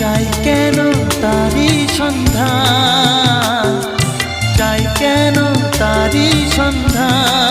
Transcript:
চাই কেন তারি সন্ধান? চাই কেন তারি সন্ধান?